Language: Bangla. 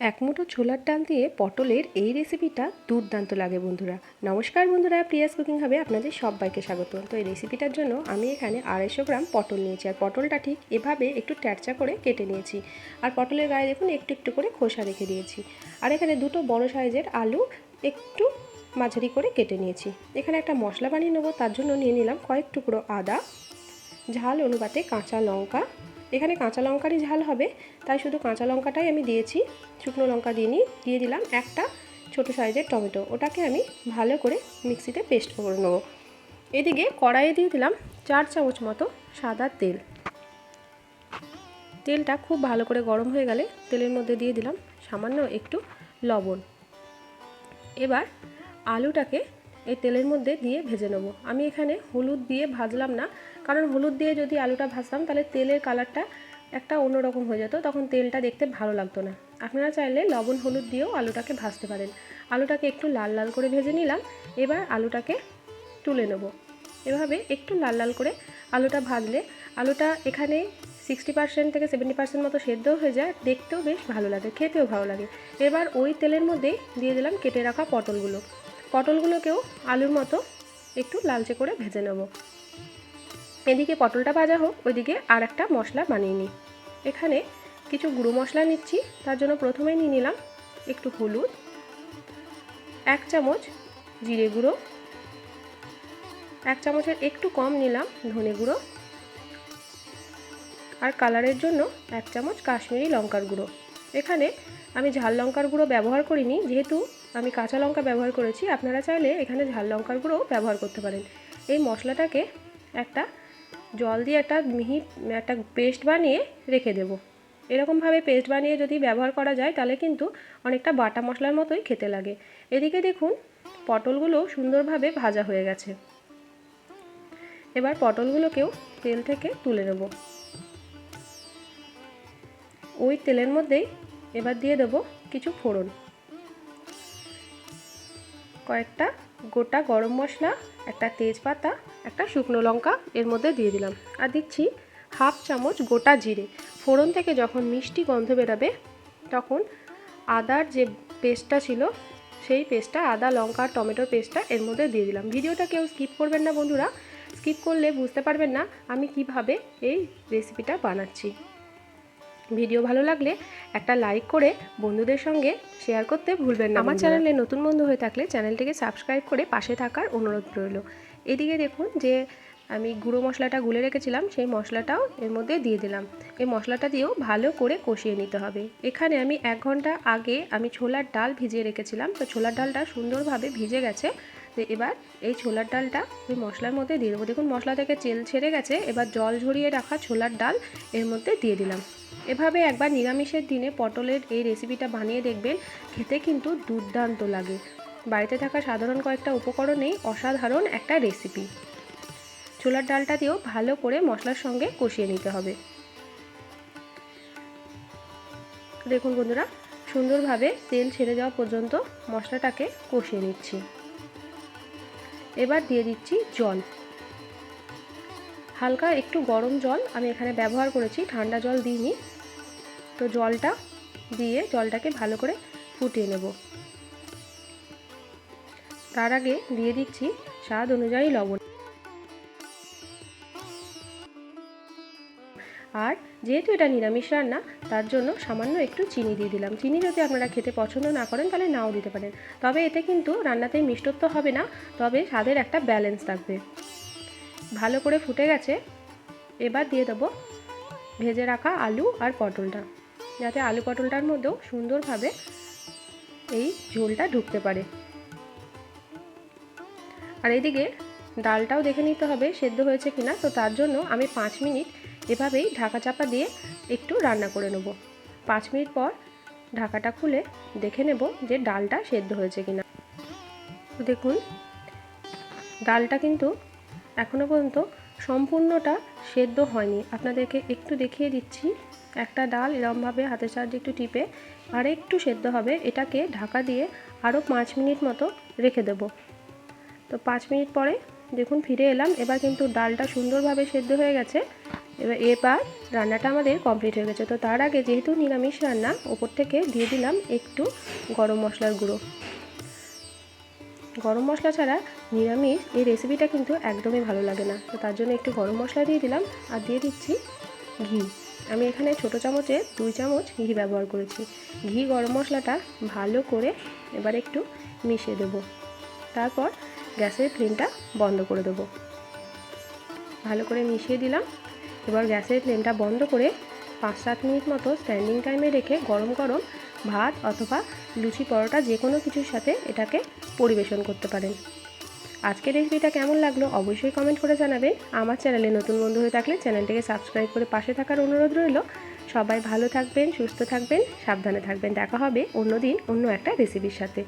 এক মুঠো ছোলার ডাল দিয়ে পটলের এই রেসিপিটা দুর্দান্ত লাগে বন্ধুরা। নমস্কার বন্ধুরা, প্রিয়াস কুকিং হবে আপনাদের সবাইকে স্বাগত। তো এই রেসিপিটার জন্য আমি এখানে আড়াইশো গ্রাম পটল নিয়েছি আর পটলটা ঠিক এভাবে একটু ট্যারচা করে কেটে নিয়েছি। আর পটলের গায়ে দেখুন, একটু একটু করে খোসা রেখে দিয়েছি। আর এখানে দুটো বড় সাইজের আলু একটু মাঝারি করে কেটে নিয়েছি। এখানে একটা মশলা বানিয়ে নেব, তার জন্য নিয়ে নিলাম কয়েক টুকরো আদা, ঝাল অনুপাতে কাঁচা লঙ্কা এখানে কাঁচা লঙ্কারই ঝাল হবে, তাই শুধু কাঁচা লঙ্কাটাই আমি দিয়েছি। শুকনো লঙ্কা দিইনি দিয়ে দিলাম একটা ছোট সাইজের টমেটো। ওটাকে আমি ভালো করে মিক্সিতে পেস্ট করে নেব। এদিকে কড়াইয়ে দিয়ে দিলাম চার চামচ মতো সাদা তেল। তেলটা খুব ভালো করে গরম হয়ে গেলে তেলের মধ্যে দিয়ে দিলাম সামান্য একটু লবণ। এবার আলুটাকে এই তেলের মধ্যে দিয়ে ভেজে নেব। আমি এখানে হলুদ দিয়ে ভাজলাম না কারণ হলুদ দিয়ে যদি আলুটা ভাজতাম, তাহলে তেলের কালারটা একটা অন্যরকম হয়ে যেত, তখন তেলটা দেখতে ভালো লাগতো না। আপনারা চাইলে লবণ হলুদ দিয়েও আলুটাকে ভাজতে পারেন। আলুটাকে একটু লাল লাল করে ভেজে নিলাম, এবার আলুটাকে তুলে নেব। এভাবে একটু লাল লাল করে আলুটা ভাজলে আলুটা এখানে সিক্সটি পার্সেন্ট থেকে সেভেন্টি পার্সেন্ট মতো সেদ্ধ হয়ে যায়, দেখতেও বেশ ভালো লাগে, খেতেও ভালো লাগে। এবার ওই তেলের মধ্যেই দিয়ে দিলাম কেটে রাখা পটলগুলো। পটলগুলোকেও আলুর মতো একটু লালচে করে ভেজে নেব। এদিকে পটলটা ভাজা হোক, ওইদিকে আর একটা মশলা বানিয়ে নিই। এখানে কিছু গুঁড়ো মশলা নিচ্ছি, তার জন্য প্রথমেই নিয়ে নিলাম একটু হলুদ, এক চামচ জিরে গুঁড়ো, এক চামচের একটু কম নিলাম ধনে গুঁড়ো, আর কালারের জন্য এক চামচ কাশ্মীরি লঙ্কার গুঁড়ো। এখানে আমি ঝাল লঙ্কার গুঁড়ো ব্যবহার করিনি, যেহেতু আমি কাঁচা লঙ্কা ব্যবহার করেছি, আপনারা চাইলে এখানে ঝাল লঙ্কার গুঁড়োও ব্যবহার করতে পারেন। এই মশলাটাকে একটা জল দিয়ে একটা মিহি, একটা পেস্ট বানিয়ে রেখে দেব। এরকমভাবে পেস্ট বানিয়ে যদি ব্যবহার করা যায়, তাহলে কিন্তু অনেকটা বাটা মশলার মতোই খেতে লাগে। এদিকে দেখুন পটলগুলো সুন্দরভাবে ভাজা হয়ে গেছে। এবার পটলগুলোকেও তেল থেকে তুলে নেব। ওই তেলের মধ্যেই এবার দিয়ে দেব কিছু ফোড়ন। কয়েকটা গোটা গরম মশলা, একটা তেজপাতা, একটা শুকনো লঙ্কা এর মধ্যে দিয়ে দিলাম। আর দিচ্ছি হাফ চামচ গোটা জিরে। ফোড়ন থেকে যখন মিষ্টি গন্ধ বেরাবে, তখন আদার যে পেস্টটা ছিল, সেই পেস্টটা, আদা, লঙ্কা টমেটোর পেস্টটা এর মধ্যে দিয়ে দিলাম। ভিডিওটা কেউ স্কিপ করবেন না বন্ধুরা। স্কিপ করলে বুঝতে পারবেন না আমি কীভাবে এই রেসিপিটা বানাচ্ছি। ভিডিও ভালো লাগলে একটা লাইক করে বন্ধুদের সঙ্গে শেয়ার করতে ভুলবেন না আমার চ্যানেলে নতুন বন্ধু হয়ে থাকলে চ্যানেলটিকে সাবস্ক্রাইব করে পাশে থাকার অনুরোধ রইল। এদিকে দেখুন যে আমি গুঁড়ো মশলাটা গুলে রেখেছিলাম সেই মশলাটাও এর মধ্যে দিয়ে দিলাম। এই মশলাটা দিয়েও ভালো করে কষিয়ে নিতে হবে। এখানে আমি এক ঘণ্টা আগে আমি ছোলার ডাল ভিজিয়ে রেখেছিলাম। তো ছোলার ডালটা সুন্দরভাবে ভিজে গেছে। তো এবার এই ছোলার ডালটা ওই মশলার মধ্যে দিয়ে দেবো। দেখুন, মশলা থেকে চেল ছেড়ে গেছে, এবার জল ঝরিয়ে রাখা ছোলার ডাল এর মধ্যে দিয়ে দিলাম। এভাবে একবার নিরামিষের দিনে পটলের এই রেসিপিটা বানিয়ে দেখবেন, খেতে কিন্তু দুর্দান্ত লাগে। বাড়িতে থাকা সাধারণ কয়েকটা উপকরণেই অসাধারণ একটা রেসিপি। ছোলার ডালটা দিয়েও ভালো করে মশলার সঙ্গে কষিয়ে নিতে হবে। দেখুন বন্ধুরা, সুন্দরভাবে তেল ছেড়ে যাওয়া পর্যন্ত মশলাটাকে কষিয়ে নিচ্ছি। এবার দিয়ে দিচ্ছি জল। হালকা একটু গরম জল আমি এখানে ব্যবহার করেছি, ঠান্ডা জল দিইনি। তো জলটা দিয়ে জলটাকে ভালো করে ফুটিয়ে নেব। তার আগে দিয়ে দিচ্ছি স্বাদ অনুযায়ী লবণ। যেহেতু এটা নিরামিষ রান্না, তার জন্য সামান্য একটু চিনি দিয়ে দিলাম। চিনি যদি আপনারা খেতে পছন্দ না করেন, তাহলে নাও দিতে পারেন। তবে এতে কিন্তু রান্নাতে মিষ্টত্ব হবে না, তবে স্বাদের একটা ব্যালেন্স থাকবে। ভালো করে ফুটে গেছে, এবার দিয়ে দেবো ভেজে রাখা আলু আর পটলটা, যাতে আলু পটলটার মধ্যেও সুন্দরভাবে এই ঝোলটা ঢুকতে পারে। আর এইদিকে ডালটাও দেখে নিতে হবে, সেদ্ধ হয়েছে কিনা, তো তার জন্য আমি পাঁচ মিনিট এভাবেই ঢাকা চাপা দিয়ে একটু রান্না করে নেব। পাঁচ মিনিট পর ঢাকাটা খুলে দেখে নেব যে ডালটা সেদ্ধ হয়েছে কিনা। দেখুন, ডালটা কিন্তু এখনও পর্যন্ত সম্পূর্ণটা সেদ্ধ হয়নি। আপনাদেরকে একটু দেখিয়ে দিচ্ছি, একটা ডাল এরমভাবে হাতের সাহায্যে একটু টিপে আর একটু সেদ্ধ হবে, এটাকে ঢাকা দিয়ে আরও পাঁচ মিনিট মতো রেখে দেব। তো পাঁচ মিনিট পরে দেখুন, ফিরে এলাম। এবার কিন্তু ডালটা সুন্দরভাবে সেদ্ধ হয়ে গেছে। এবার এবার রান্নাটা আমাদের কমপ্লিট হয়ে গেছে। তো তার আগে যেহেতু নিরামিষ রান্না, ওপর থেকে দিয়ে দিলাম একটু গরম মশলার গুঁড়ো। গরম মশলা ছাড়া নিরামিষ এই রেসিপিটা কিন্তু একদমই ভালো লাগে না। তো তার জন্য একটু গরম মশলা দিয়ে দিলাম আর দিয়ে দিচ্ছি ঘি। আমি এখানে ছোটো চামচে দুই চামচ ঘি ব্যবহার করেছি। ঘি গরম মশলাটা ভালো করে এবার একটু মিশিয়ে দেবো। তারপর গ্যাসের ফ্লেমটা বন্ধ করে দেবো। ভালো করে মিশিয়ে দিলাম। এবার গ্যাসের ফ্লেমটা বন্ধ করে পাঁচ সাত মিনিট মতো স্ট্যান্ডিং টাইমে রেখে গরম গরম ভাত অথবা লুচি পরোটা যে কোনো কিছুর সাথে এটাকে পরিবেশন করতে পারেন। আজকের রেসিপিটা কেমন লাগল অবশ্যই কমেন্ট করে জানাবেন। আমার চ্যানেলে নতুন বন্ধু হয়ে থাকলে চ্যানেলটিকে সাবস্ক্রাইব করে পাশে থাকার অনুরোধ রইল। সবাই ভালো থাকবেন, সুস্থ থাকবেন, সাবধানে থাকবেন। দেখা হবে অন্য দিন অন্য একটা রেসিপির সাথে।